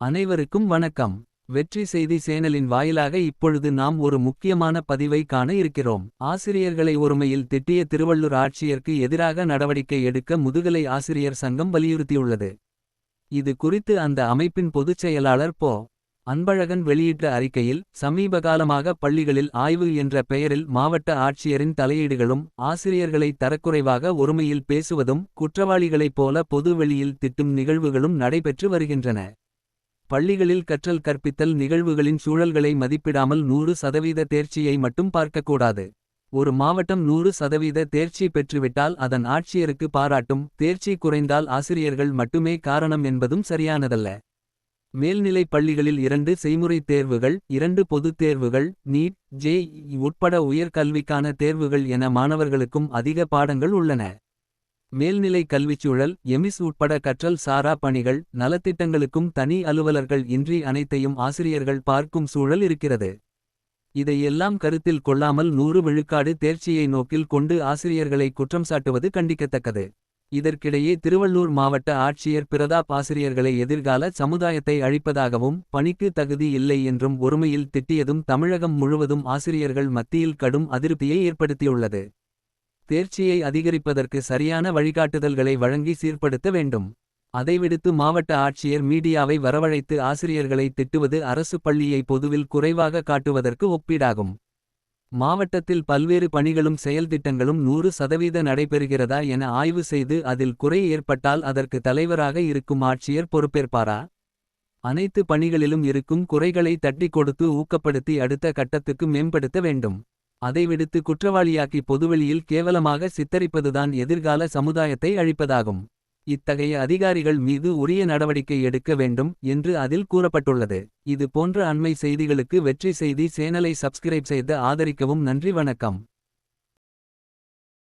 அனைவருக்கும் வணக்கம். வெற்றி செய்தி சேனலின் வாயிலாக இப்பொழுது நாம் ஒரு முக்கியமான பதிவை காண இருக்கிறோம். ஆசிரியர்களை ஒருமையில் திட்டிய திருவள்ளூர் ஆட்சியருக்கு எதிராக நடவடிக்கை எடுக்க முதுகலை ஆசிரியர் சங்கம் வலியுறுத்தியுள்ளது. இது குறித்து அந்த அமைப்பின் பொதுச் செயலாளர் போ. அன்பழகன் வெளியிட்ட அறிக்கையில் சமீபகாலமாக பள்ளிகளில் ஆய்வு என்ற பெயரில் மாவட்ட ஆட்சியரின் தலையீடுகளும் ஆசிரியர்களை தரக்குறைவாக ஒருமையில் பேசுவதும் குற்றவாளிகளைப் போல பொது வெளியில் திட்டும் நிகழ்வுகளும் நடைபெற்று வருகின்றன. பள்ளிகளில் கற்றல் கற்பித்தல் நிகழ்வுகளின் சூழல்களை மதிப்பிடாமல் நூறு சதவீத தேர்ச்சியை மட்டும் பார்க்கக்கூடாது. ஒரு மாவட்டம் நூறு சதவீத தேர்ச்சி பெற்றுவிட்டால் அதன் ஆட்சியருக்கு பாராட்டும் தேர்ச்சி குறைந்தால் ஆசிரியர்கள் மட்டுமே காரணம் என்பதும் சரியானதல்ல. மேல்நிலைப் பள்ளிகளில் இரண்டு செய்முறை தேர்வுகள் இரண்டு பொதுத் தேர்வுகள் நீட் ஜே உட்பட உயர்கல்விக்கான தேர்வுகள் என மாணவர்களுக்கும் அதிக பாடங்கள் உள்ளன. மேல்நிலை கல்விச்சூழல் எமிஸ் உட்பட கற்றல் சாரா பணிகள் நலத்திட்டங்களுக்கும் தனி அலுவலர்கள் இன்றி அனைத்தையும் ஆசிரியர்கள் பார்க்கும் சூழல் இருக்கிறது. இதையெல்லாம் கருத்தில் கொள்ளாமல் நூறு விழுக்காடு தேர்ச்சியை நோக்கில் கொண்டு ஆசிரியர்களை குற்றம் சாட்டுவது கண்டிக்கத்தக்கது. இதற்கிடையே திருவள்ளூர் மாவட்ட ஆட்சியர் பிரதாப் ஆசிரியர்களை எதிர்கால சமுதாயத்தை அழிப்பதாகவும் பணிக்கு தகுதி இல்லை என்றும் ஒருமையில் திட்டியதும் தமிழகம் முழுவதும் ஆசிரியர்கள் மத்தியில் கடும் அதிருப்தியை ஏற்படுத்தியுள்ளது. தேர்ச்சியை அதிகரிப்பதற்கு சரியான வழிகாட்டுதல்களை வழங்கி சீர்படுத்த வேண்டும். அதைவிடுத்து மாவட்ட ஆட்சியர் மீடியாவை வரவழைத்து ஆசிரியர்களை திட்டுவது அரசு பள்ளியை பொதுவில் குறைவாக காட்டுவதற்கு ஒப்பீடாகும். மாவட்டத்தில் பல்வேறு பணிகளும் செயல்திட்டங்களும் நூறு சதவீத நடைபெறுகிறதா என ஆய்வு செய்து அதில் குறை ஏற்பட்டால் அதற்கு தலைவராக இருக்கும் ஆட்சியர் பொறுப்பேற்பாரா? அனைத்து பணிகளிலும் இருக்கும் குறைகளை தட்டிக் கொடுத்து ஊக்கப்படுத்தி அடுத்த கட்டத்துக்கு மேம்படுத்த வேண்டும். அதை விடுத்து குற்றவாளியாக்கி பொதுவெளியில் கேவலமாக சித்தரிப்பதுதான் எதிர்கால சமுதாயத்தை அழிப்பதாகும். இத்தகைய அதிகாரிகள் மீது உரிய நடவடிக்கை எடுக்க வேண்டும் என்று அதில் கூறப்பட்டுள்ளது. இது போன்ற அண்மை செய்திகளுக்கு வெற்றி செய்தி சேனலை சப்ஸ்கிரைப் செய்து ஆதரிக்கவும் நன்றி வணக்கம்.